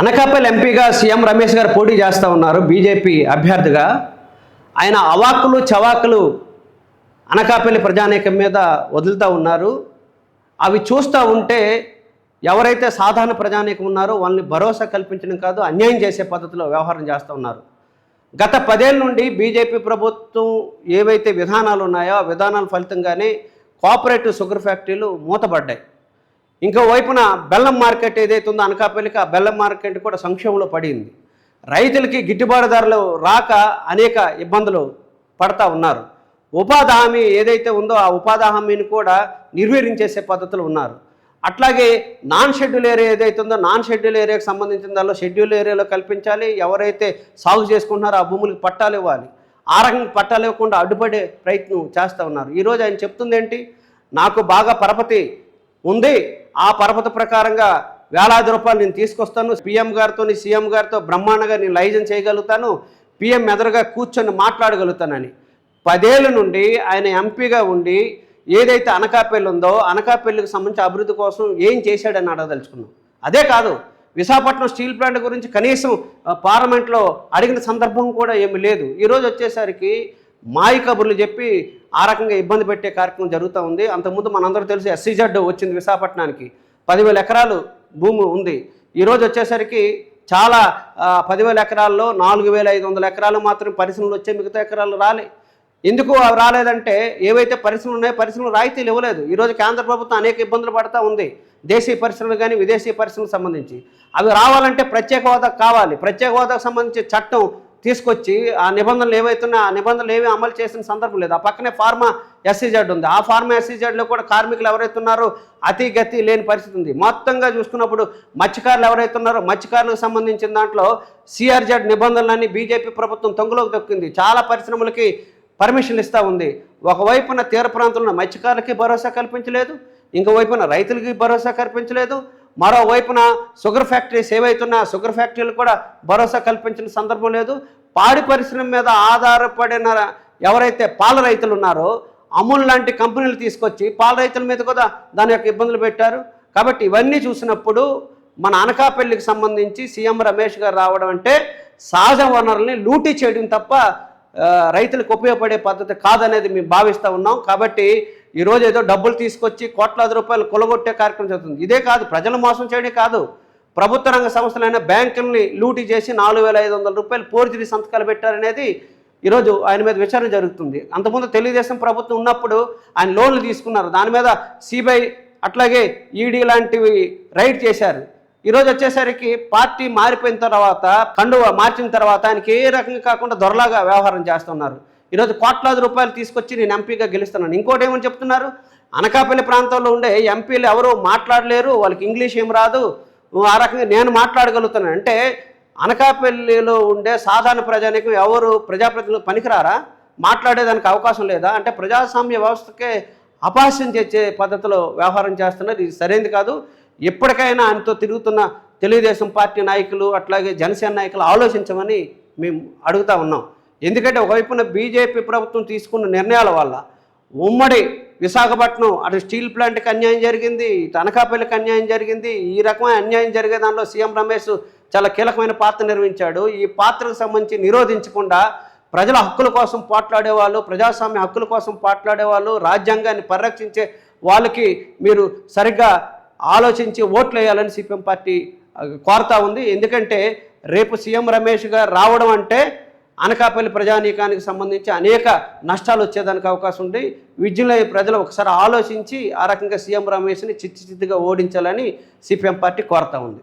అనకాపల్లి ఎంపీగా సీఎం రమేష్ గారు పోటీ చేస్తూ ఉన్నారు. బీజేపీ అభ్యర్థిగా. ఆయన అవాకులు చవాకులు అనకాపల్లి ప్రజానీకం మీద వదులుతూ ఉన్నారు. అవి చూస్తూ ఉంటే ఎవరైతే సాధారణ ప్రజానీకం ఉన్నారో వాళ్ళని భరోసా కల్పించడం కాదు అన్యాయం చేసే పద్ధతిలో వ్యవహారం చేస్తూ ఉన్నారు. గత పదేళ్ళ నుండి బీజేపీ ప్రభుత్వం ఏవైతే విధానాలు ఉన్నాయో ఆ విధానాల ఫలితంగానే కోఆపరేటివ్ షుగర్ ఫ్యాక్టరీలు మూతపడ్డాయి. ఇంకో వైపున బెల్లం మార్కెట్ ఏదైతే ఉందో అనకాపల్లికి ఆ బెల్లం మార్కెట్ కూడా సంక్షేమంలో పడింది. రైతులకి గిట్టుబాటు ధరలు రాక అనేక ఇబ్బందులు పడతా ఉన్నారు. ఉపాధి హామీ ఏదైతే ఉందో ఆ ఉపాధి హామీని కూడా నిర్వీర్యం పద్ధతులు ఉన్నారు. అట్లాగే నాన్ షెడ్యూల్ ఏరియా ఏదైతే ఉందో నాన్ షెడ్యూల్ ఏరియాకి సంబంధించిన దానిలో షెడ్యూల్ ఏరియాలో కల్పించాలి. ఎవరైతే సాగు చేసుకుంటున్నారో ఆ భూములకు పట్టాలు ఇవ్వాలి. ఆ రకంగా పట్టాలు ఇవ్వకుండా అడ్డుపడే ప్రయత్నం చేస్తూ ఉన్నారు. ఈరోజు ఆయన చెప్తుంది ఏంటి నాకు బాగా పరపతి ఉంది. ఆ పరపతి ప్రకారంగా వేలాది రూపాయలు నేను తీసుకొస్తాను. పిఎం గారితో సీఎం గారితో బ్రహ్మాండంగా నేను లైజన్ చేయగలుగుతాను. పిఎం ఎదురుగా కూర్చొని మాట్లాడగలుగుతానని. పదేళ్ళ నుండి ఆయన ఎంపీగా ఉండి ఏదైతే అనకాపల్లి ఉందో అనకాపల్లికి సంబంధించి అభివృద్ధి కోసం ఏం చేశాడని అడగదలుచుకున్నాం. అదే కాదు విశాఖపట్నం స్టీల్ ప్లాంట్ గురించి కనీసం పార్లమెంట్లో అడిగిన సందర్భం కూడా ఏమి లేదు. ఈరోజు వచ్చేసరికి మాయ కబుర్లు చెప్పి ఆ రకంగా ఇబ్బంది పెట్టే కార్యక్రమం జరుగుతూ ఉంది. అంతకుముందు మనందరూ తెలుసు ఎస్సీజెడ్ వచ్చింది విశాఖపట్నానికి. పదివేల ఎకరాలు భూమి ఉంది. ఈరోజు వచ్చేసరికి చాలా పదివేల ఎకరాల్లో నాలుగు వేల ఐదు వందల ఎకరాలు మాత్రం పరిశ్రమలు వచ్చే మిగతా ఎకరాలు రాలే. ఎందుకు అవి రాలేదంటే ఏవైతే పరిశ్రమలు ఉన్నాయో పరిశ్రమలు రాయితీలు ఇవ్వలేదు. ఈరోజు కేంద్ర ప్రభుత్వం అనేక ఇబ్బందులు పడతా ఉంది. దేశీయ పరిశ్రమలు కానీ విదేశీ పరిశ్రమలకు సంబంధించి. అవి రావాలంటే ప్రత్యేక హోదా కావాలి. ప్రత్యేక హోదాకు సంబంధించి చట్టం తీసుకొచ్చి ఆ నిబంధనలు ఏవైతున్నాయో ఆ నిబంధనలు ఏమీ అమలు చేసిన సందర్భం లేదు. ఆ పక్కనే ఫార్మా ఎస్సీజెడ్ ఉంది. ఆ ఫార్మా ఎస్సీజెడ్లో కూడా కార్మికులు ఎవరైతే ఉన్నారో అతి గతి లేని పరిస్థితి ఉంది. మొత్తంగా చూసుకున్నప్పుడు మత్స్యకారులు ఎవరైతే ఉన్నారో మత్స్యకారులకు సంబంధించిన దాంట్లో సిఆర్జెడ్ నిబంధనలన్నీ బీజేపీ ప్రభుత్వం తొంగలోకి దొక్కింది. చాలా పరిశ్రమలకి పర్మిషన్లు ఇస్తూ ఉంది. ఒకవైపున తీర ప్రాంతంలో మత్స్యకారులకి భరోసా కల్పించలేదు. ఇంకోవైపున రైతులకి భరోసా కల్పించలేదు. మరోవైపున షుగర్ ఫ్యాక్టరీస్ ఏవైతున్నా షుగర్ ఫ్యాక్టరీలు కూడా భరోసా కల్పించిన సందర్భం లేదు. పాడి పరిశ్రమ మీద ఆధారపడిన ఎవరైతే పాల రైతులు ఉన్నారో అమూల్ లాంటి కంపెనీలు తీసుకొచ్చి పాల రైతుల మీద కూడా దాని యొక్క ఇబ్బందులు పెట్టారు. కాబట్టి ఇవన్నీ చూసినప్పుడు మన అనకాపల్లికి సంబంధించి సీఎం రమేష్ గారు రావడం అంటే సహజ వనరుల్ని లూటీ చేయడం తప్ప రైతులకు ఉపయోగపడే పద్ధతి కాదనేది మేము భావిస్తూ ఉన్నాం. కాబట్టి ఈరోజు ఏదో డబ్బులు తీసుకొచ్చి కోట్లాది రూపాయలు కొలగొట్టే కార్యక్రమం జరుగుతుంది. ఇదే కాదు ప్రజలు మోసం చేయడం కాదు. ప్రభుత్వ రంగ సంస్థలైన బ్యాంకుల్ని లూటీ చేసి నాలుగు వేల ఐదు వందల రూపాయలు ఫోర్జరీ సంతకాలు పెట్టారనేది ఈరోజు ఆయన మీద విచారణ జరుగుతుంది. అంతకుముందు తెలుగుదేశం ప్రభుత్వం ఉన్నప్పుడు ఆయన లోన్లు తీసుకున్నారు. దాని మీద సిబిఐ అట్లాగే ఈడీ లాంటివి రైడ్ చేశారు. ఈరోజు వచ్చేసరికి పార్టీ మారిపోయిన తర్వాత కండువ మార్చిన తర్వాత ఆయనకి ఏ రకంగా కాకుండా దొరలాగా వ్యవహారం చేస్తున్నారు. ఈరోజు కోట్లాది రూపాయలు తీసుకొచ్చి నేను ఎంపీగా గెలుస్తున్నాను. ఇంకోటి ఏమని చెప్తున్నారు? అనకాపల్లి ప్రాంతంలో ఉండే ఎంపీలు ఎవరు మాట్లాడలేరు వాళ్ళకి ఇంగ్లీష్ ఏం రాదు. ఆ రకంగా నేను మాట్లాడగలుగుతున్నాను. అంటే అనకాపల్లిలో ఉండే సాధారణ ప్రజానికి ఎవరు ప్రజాప్రతినిధులు పనికిరారా? మాట్లాడేదానికి అవకాశం లేదా? అంటే ప్రజాస్వామ్య వ్యవస్థకే అపహాస్యం చేసే పద్ధతిలో వ్యవహారం చేస్తున్నారు ఇది సరైనది కాదు. ఎప్పటికైనా ఆయనతో తిరుగుతున్న తెలుగుదేశం పార్టీ నాయకులు అట్లాగే జనసేన నాయకులు ఆలోచించమని మేము అడుగుతా ఉన్నాం. ఎందుకంటే ఒకవైపున బీజేపీ ప్రభుత్వం తీసుకున్న నిర్ణయాల వల్ల ఉమ్మడి విశాఖపట్నం అటు స్టీల్ ప్లాంట్కి అన్యాయం జరిగింది ఇటు అనకాపల్లికి అన్యాయం జరిగింది ఈ రకమైన అన్యాయం జరిగే దానిలో సీఎం రమేష్ చాలా కీలకమైన పాత్ర నిర్వహించాడు. ఈ పాత్రకు సంబంధించి నిరోధించకుండా ప్రజల హక్కుల కోసం పోట్లాడేవాళ్ళు ప్రజాస్వామ్య హక్కుల కోసం పోట్లాడేవాళ్ళు రాజ్యాంగాన్ని పరిరక్షించే వాళ్ళకి మీరు సరిగ్గా ఆలోచించి ఓట్లు వేయాలని సిపిఎం పార్టీ ఆ, కోరుతా ఉంది. ఎందుకంటే రేపు సీఎం రమేష్ గారు రావడం అంటే అనకాపల్లి ప్రజానీకానికి సంబంధించి అనేక నష్టాలు వచ్చేదానికి అవకాశం ఉంది. విద్యులై ప్రజలు ఒకసారి ఆలోచించి ఆ రకంగా సీఎం రమేష్ని చిత్తుచిత్తుగా ఓడించాలని సిపిఎం పార్టీ కోరుతా ఉంది.